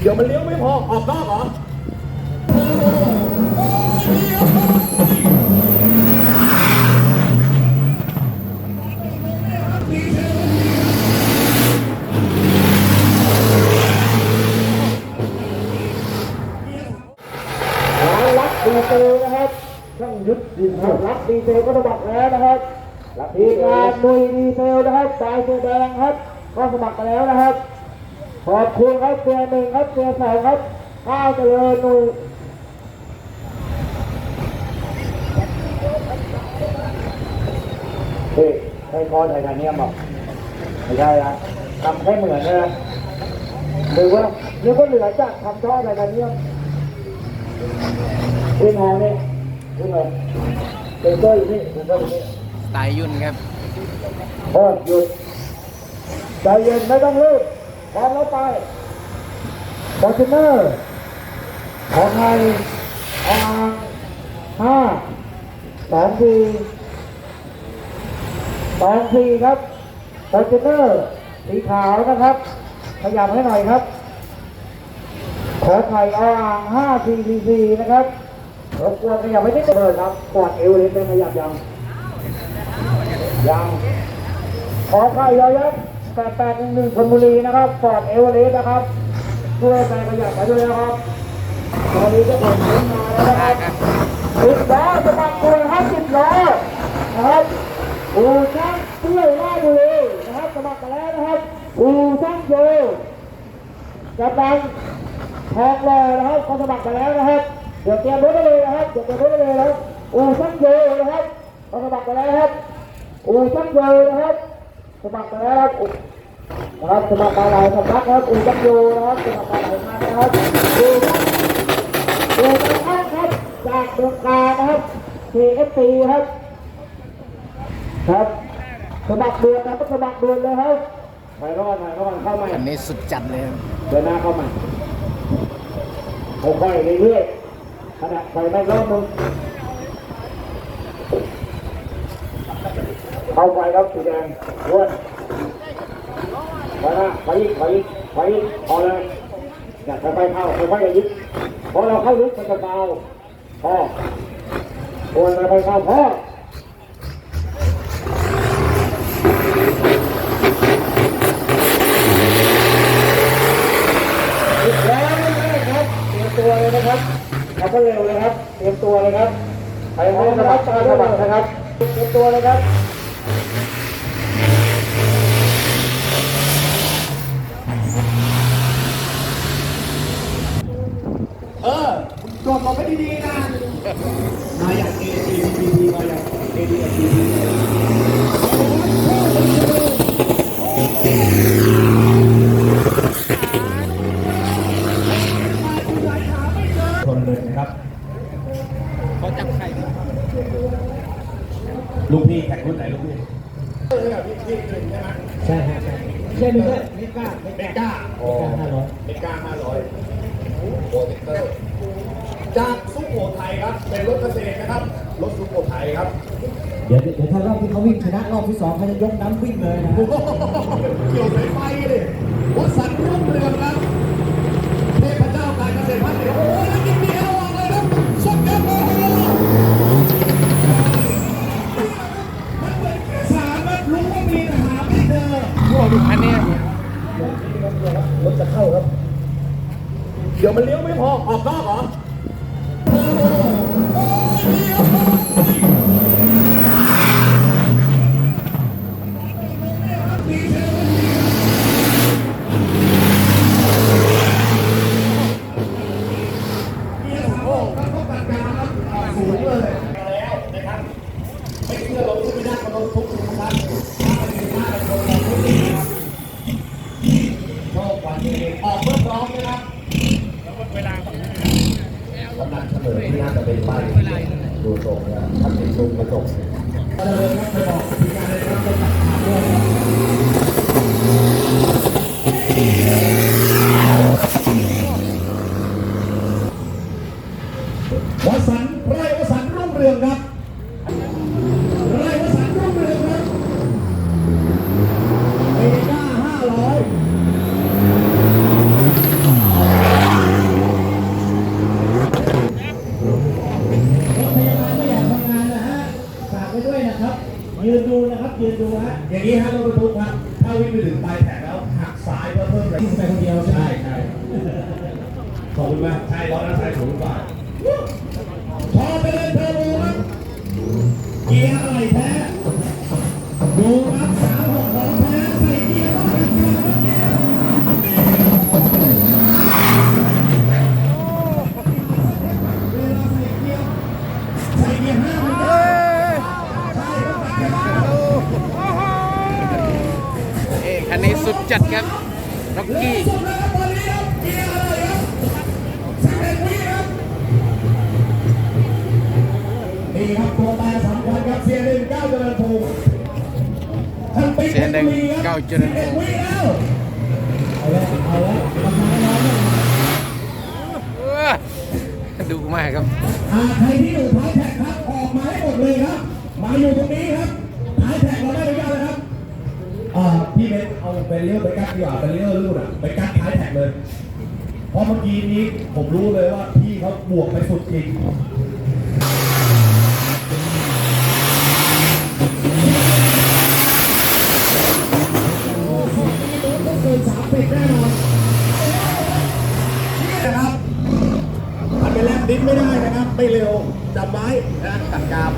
เดี๋ยวมันเลี้ยวไม่พอออกนอกเหรอร้านรักดีเซลนะครับช่างยุทธดีเซลรักดีเซลก็สมัครแล้วนะครับทีมงานหนุยดีเซลนะครับสายเสื้อแดงครับก็สมัครกันแล้วนะครับ ขอบคุณครับเสียหนึ่งครับเสียสองครับข้าวเจริญหนุยเฮ้ยใช่คอไทยทาเนียมหรอไม่ใช่นะทำแค่เหมือนนะหรือว่าหรือว่าเหลือจากทำท่ออะไรกันเนี่ยขึ้นหอนี่ขึ้นเลยเซ็นเซอร์อยู่นี่เซ็นเซอร์อยู่นี่ตายยุ่นครับโอ้หยุดใจเย็นไม่ต้องรีบ พร้อมแล้วไปฟอร์จูเนอร์ของไทยอางห้าสองสี่สองสี่ครับฟอร์จูเนอร์สีขาวนะครับ ขยับให้หน่อยครับ ขอไข่อางห้าสี่สี่สี่นะครับรบกวนขยับให้นิดนึงเลยครับกอดเอวเลยเป็นขยับยังยังขอไข่ยอยักษ์ แปดแปดหนึ่งหนึ่งชลบุรีนะครับฟอร์ดเอเวอเรสต์นะครับช่วยแปลขยับมาด้วยนะครับตอนนี้ก็ผมขึ้นมาแล้วนะครับสิบล้อจะมาคุยครับสิบล้อนะครับอูช่างเพื่อยราชบุรีนะครับสมัครกันแล้วนะครับอูช่างโยกำลังทองรอนะครับเขาสมัครกันแล้วนะครับเดี๋ยวเตรียมรถได้เลยนะครับเดี๋ยวเตรียมรถได้เลยนะครับอูช่างโยนะครับเขาสมัครกันแล้วนะครับอูจักโยนะครับ สมัครไปแล้วครับอูนะครับสมัครมาหลายสำนักครับอูจักโยนะครับสมัครมาหลายงานะครับอูจักอูจักครับจากเมืองกานะครับเอฟซีครับ ครับสมัครเดือนนะต้องสมัครเดือนเลยครับถ่ายเข้ามาถ่ายเข้ามาเข้ามาอันนี้สุดจัดเลยเดินหน้าเข้ามาค่อยๆเรื่อยๆขณะไปไม่รอบนึง เข้าไปครับสีแดงด้วนไปนะไปอีกไปอีกไปอีกพอเลยอยากจะไปเข้าค่อยๆยึดพอเราเข้าลึกมันจะเบาพอควรไปเข้าพอแล้วนะครับเตรียมตัวเลยนะครับเอาก็เร็วเลยครับ เตรียมตัวเลยครับใครพร้อมนะครับตาสมัครนะครับ เตรียมตัวเลยครับ เออตรวจสอบให้ดีๆนะ มาอย่าง ATPP มาอย่าง ATPP ชนเลยนะครับ เขาจับไข่ ลูกพี่แข่งรุ่นไหนลูกพี่ใช่ใช่ใช่ใช่ไม่ใช่ไม่กล้าเมก้าอ๋อห้าร้อยเมก้าห้าร้อยโปรเทคเตอร์จากสุโขทัยครับ เป็นรถเกษตรนะครับ รถสุโขทัยครับ เดี๋ยวเดี๋ยวถ้ารอบที่เขาวิ่งชนะรอบที่สองเขาจะยกน้ำวิ่งเลยนะเกี่ยวสายไฟเลยวัดสันรุ่งเรืองครับเทพเจ้าการเกษตรพัฒน์ เดี๋ยวมันเลี้ยวไม่พอออกนอกเหรอสูงเลยแล้วนะครับไม่เชื่อลงที่ไม่ได้ก็ลงทุกทุกนถ้าไม่ถึงห้าคนลงทุกทีครับโชควันนี้ออกเพื่อพร้อมนะครับเวลากำลังเฉลยที่น่าจะเป็นป้ายดูตรงเนี่ยถ้าเป็นลุงกระจกก็เลยครับไปบอกทีมงานเลยครับจะตัดขาดด้วยครับ วสันต์ไร่วสันต์รุ่งเรืองครับไร่วสันต์รุ่งเรืองครับเมก้าห้าร้อย ฮะอย่างนี้ฮะรถบรรทุกครับถ้าวิ่งไปถึงปลายแถวแล้วหักซ้ายเพื่อเพิ่มแรงไปคนเดียวใช่ใช่ขอบคุณมากใช่ล้อหน้าซ้ายสูงกว่าพอไปเลยเทอร์โบครับเกียร์อะไรแท้ดูครับสามหกของแท้ใส่เกียร์ต้องเป็นเกียร์ต้องเกียร์เวลาใส่เกียร์ใส่เกียร์ห้า สุดจัดครับร็อกกี้สุดแล้วครับตอนนี้ครับเกียร์อะไรครับสิบเอ็ดวิครับนี่ครับตัวแปรสำคัญครับเสียหนึ่งเก้าเจริญภูมิท่านปิ๊กเสียหนึ่งเก้าเจริญภูมิสิบเอ็ดวิแล้วเอาละเอาละประมาณนั้นเออดูมากครับอ่าใครที่อยู่ท้ายแท็กครับออกมาให้หมดเลยครับ มาอยู่ตรงนี้ครับ อ่าพี่เบนเอาเบลเลอร์ไปกัดดีกว่าเบลเลอร์รูดอะไปกัดท้ายแท็กเลย เพราะเมื่อกี้นี้ผมรู้เลยว่าพี่เขาบวกไปสุดจริงต้องเกินสามสิบแน่นอนนี่นะครับทำเป็นแลบดิ้นไม่ได้นะครับ ไม่เร็วจำไว้นะตัดกาม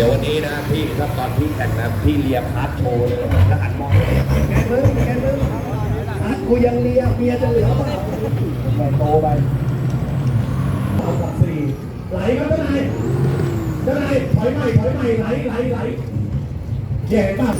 ดี๋ยววันนี้นะพี่ถ้าตอนพี่แข่งนะพี่เลียพาร์ทโชว์เลยแล้วหันมองแกมึงแกมึงพาร์ทกูยังเลียเมียจะเหลือเปล่าแม่โตไปสอากับสี่ไหลครับเจ้านายเจ้านายถอยใหม่ถอยใหม่ไหลไหลไหลแย่มาก